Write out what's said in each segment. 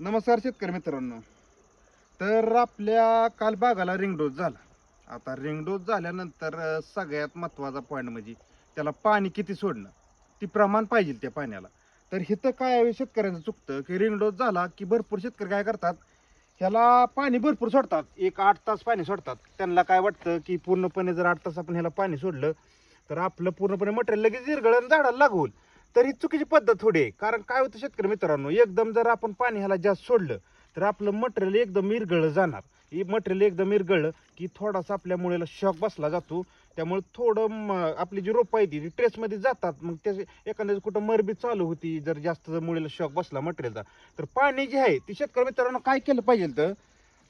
नमस्कार शेतकरी मित्रांनो. तर आपल्या काल बागाला रिंगडोस झाला. आता रिंगडोस झाल्यानंतर सगळ्यात महत्त्वाचा पॉईंट म्हणजे त्याला पाणी किती सोडणं. ती प्रमाण पाहिजे त्या पाण्याला. तर हिथं काय आहे शेतकऱ्यांचं चुकतं की रिंग डोस झाला की भरपूर शेतकरी काय करतात ह्याला पाणी भरपूर सोडतात. एक आठ तास पाणी सोडतात. त्यांना काय वाटतं की पूर्णपणे जर आठ तास आपण ह्याला पाणी सोडलं तर आपलं पूर्णपणे मटेरियल लगेच विरघळून झाडाला लागवल तर ही चुकीची पद्धत थोडी आहे. कारण काय होतं शेतकरी मित्रांनो एकदम जर आपण पाणी ह्याला जास्त सोडलं तर आपलं मटेरियल एकदम विरगळलं जाणार. हे मटेरियल एकदम विरघळलं की थोडासा आपल्या मुळेला शॉक बसला जातो. त्यामुळे थोडं आपली जी रोपं आहे ती ट्रेसमध्ये जातात. मग त्याचे एखाद्या कुठं मरबी चालू होती जर जास्त जर मुळेला शॉक बसला मटेरियलचा तर पाणी जे आहे ते शेतकरी मित्रांनो काय केलं पाहिजे तर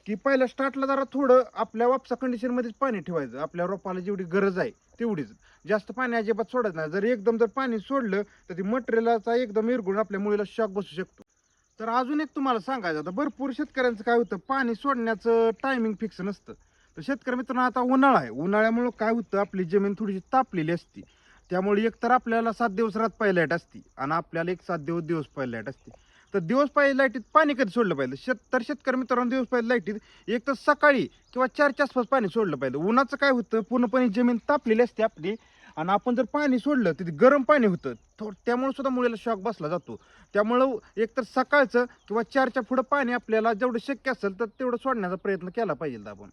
की पहिल्या स्टार्टला जरा थोडं आपल्या वापसा कंडिशनमध्येच पाणी ठेवायचं. आपल्या रोपाला जेवढी गरज आहे तेवढीच. जास्त पाणी अजिबात सोडायचं नाही. जर एकदम जर पाणी सोडलं तर ती मटेरियलचा एकदम इरगुण आपल्या मुलीला शॉक बसू शकतो. तर अजून एक तुम्हाला सांगायचं आता भरपूर शेतकऱ्यांचं काय होतं पाणी सोडण्याचं टायमिंग फिक्स नसतं. तर शेतकरी मित्रांनो आता उन्हाळा आहे. उन्हाळ्यामुळं काय होतं आपली जमीन थोडीशी तापलेली असते. त्यामुळे एक तर आपल्याला सात दिवस रात पहिली लाइट असते आणि आपल्याला एक सात दिवस दिवस पहिली लाइट असते. तर दिवस पाहिजे लाईटीत पाणी कधी सोडलं पाहिजे? शेत तर शेतकरी मित्रांनो दिवस पाहिजे लाईटीत एक तर सकाळी किंवा चारच्या आसपास पाणी सोडलं पाहिजे. उन्हाचं काय होतं? पूर्णपणे जमीन तापलेली असते आपली आणि आपण जर पाणी सोडलं तिथे गरम पाणी होतं. थो त्यामुळे सुद्धा मुलीला शॉक बसला जातो. त्यामुळं एक तर सकाळचं किंवा चारच्या पुढं पाणी आपल्याला जेवढं शक्य असेल तर तेवढं सोडण्याचा प्रयत्न केला पाहिजे आपण.